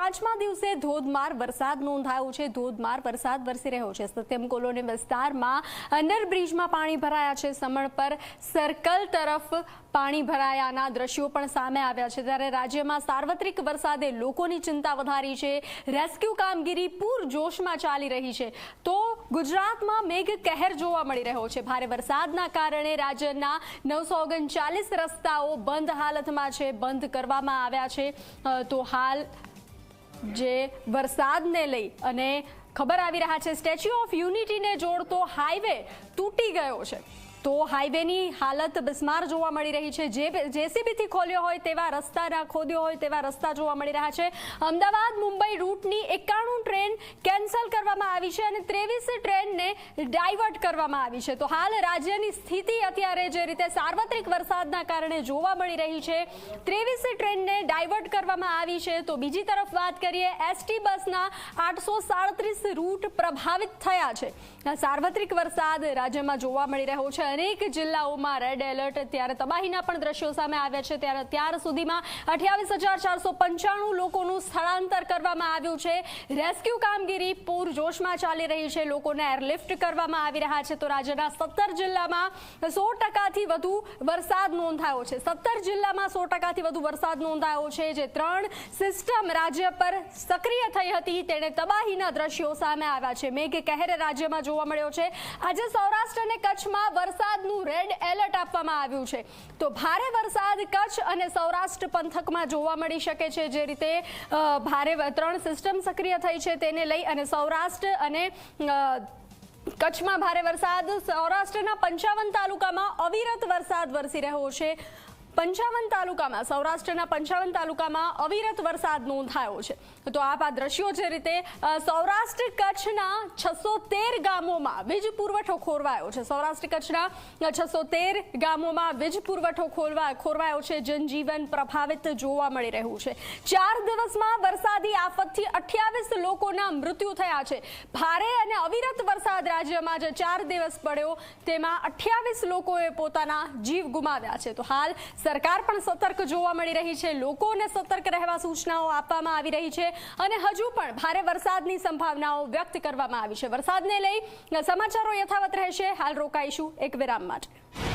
પાંચમા દિવસે ધોધમાર વરસાદ નોંધાયો છે. ધોધમાર વરસાદ વરસી રહ્યો છે. સત્યમ કોલોની વિસ્તારમાં અંડરબ્રિજમાં પાણી ભરાયા છે. સમણ પર સર્કલ તરફ પાણી ભરાયાના દ્રશ્યો પણ સામે આવ્યા છે. ત્યારે રાજ્યમાં સાર્વત્રિક વરસાદે લોકોની ચિંતા વધારી છે. રેસ્ક્યુ કામગીરી પૂર જોશમાં ચાલી રહી છે. તો ગુજરાતમાં મેઘ કહેર જોવા મળી રહ્યો છે. ભારે વરસાદના કારણે રાજ્યના નવસો રસ્તાઓ બંધ હાલતમાં છે. બંધ કરવામાં આવ્યા છે. તો હાલ જે વરસાદને લઈ અને ખબર આવી રહ્યા છે, સ્ટેચ્યુ ઓફ યુનિટીને જોડતો હાઈવે તૂટી ગયો છે. તો હાઈવેની હાલત બિસ્માર જોવા મળી રહી છે. જે જેસીબીથી ખોલ્યો હોય તેવા રસ્તા ખોદ્યો હોય તેવા રસ્તા જોવા મળી રહ્યા છે. અમદાવાદ મુંબઈ રૂટની એકાણું ટ્રેન કેન્સલ કરવામાં આવી છે અને ત્રેવીસ ટ્રેનને ડાયવર્ટ કરવામાં આવી છે. તો હાલ રાજ્યની સ્થિતિ અત્યારે જે રીતે સાર્વત્રિક વરસાદના કારણે જોવા મળી રહી છે, ત્રેવીસ ટ્રેનને ડાયવર્ટ કરવામાં આવી છે. તો બીજી તરફ વાત કરીએ, એસટી બસના આઠસો રૂટ પ્રભાવિત થયા છે. સાર્વત્રિક વરસાદ રાજ્યમાં જોવા મળી રહ્યો છે. અનેક જિલ્લાઓમાં રેડ એલર્ટ ત્યારે તબાહીના પણ દ્રશ્યો સામે આવ્યા છે. ત્યારે અત્યાર સુધીમાં અઠ્યાવીસ લોકોનું સ્થળાંતર કરવામાં આવ્યું છે. રેસ્ક્યુ કામગીરી પૂરજોશમાં ચાલી રહી છે. લોકોને એરલિફ્ટ કરવામાં આવી રહ્યા છે. તો રાજ્યના સત્તર જિલ્લામાં સો ટકાથી વધુ વરસાદ નોંધાયો છે. સત્તર જિલ્લામાં સો ટકાથી વધુ વરસાદ નોંધાયો છે, જે ત્રણ સિસ્ટમ રાજ્ય પર સક્રિય થઈ હતી. તેણે તબાહીના દ્રશ્યો સામે આવ્યા છે. મેઘ કહેર રાજ્યમાં જોવા મળ્યો છે. આજે સૌરાષ્ટ્ર અને કચ્છમાં વરસાદનું રેડ એલર્ટ આપવામાં આવ્યું છે. તો ભારે વરસાદ કચ્છ અને સૌરાષ્ટ્ર પંથકમાં જોવા મળી શકે છે. જે રીતે ભારે ત્રણ સિસ્ટમ સક્રિય થઈ છે. તેને લઈ અને સૌરાષ્ટ્ર અને કચ્છમાં ભારે વરસાદ. સૌરાષ્ટ્રના પંચાવન તાલુકામાં અવિરત વરસાદ વરસી રહ્યો છે. પંચાવન તાલુકામાં, સૌરાષ્ટ્રના પંચાવન તાલુકામાં અવિરત વરસાદ નોંધાયો છે. તો આપ આ દ્રશ્યો જે રીતે સૌરાષ્ટ્ર કચ્છના છસો તેર ગામોમાં વીજ પુરવઠો ખોરવાયો છે. સૌરાષ્ટ્ર કચ્છના છસો તેર ગામોમાં વીજ પુરવઠો ખોલવા ખોરવાયો છે. જનજીવન પ્રભાવિત જોવા મળી રહ્યું છે. ચાર દિવસમાં વરસાદી આફતથી અઠ્યાવીસ લોકોના મૃત્યુ થયા છે. ભારે અને અવિરત વરસાદ રાજ્યમાં જે ચાર દિવસ પડ્યો, તેમાં અઠ્યાવીસ લોકોએ પોતાના જીવ ગુમાવ્યા છે. તો હાલ સરકાર પણ સતર્ક જોવા મળી રહી છે. લોકોને સતર્ક રહેવા સૂચનાઓ આપવામાં આવી રહી છે અને હજુ પણ ભારે વરસાદની સંભાવનાઓ વ્યક્ત કરવામાં આવી છે. વરસાદને લઈ સમાચારો યથાવત રહેશે. હાલ રોકાઈશું એક વિરામ માટે.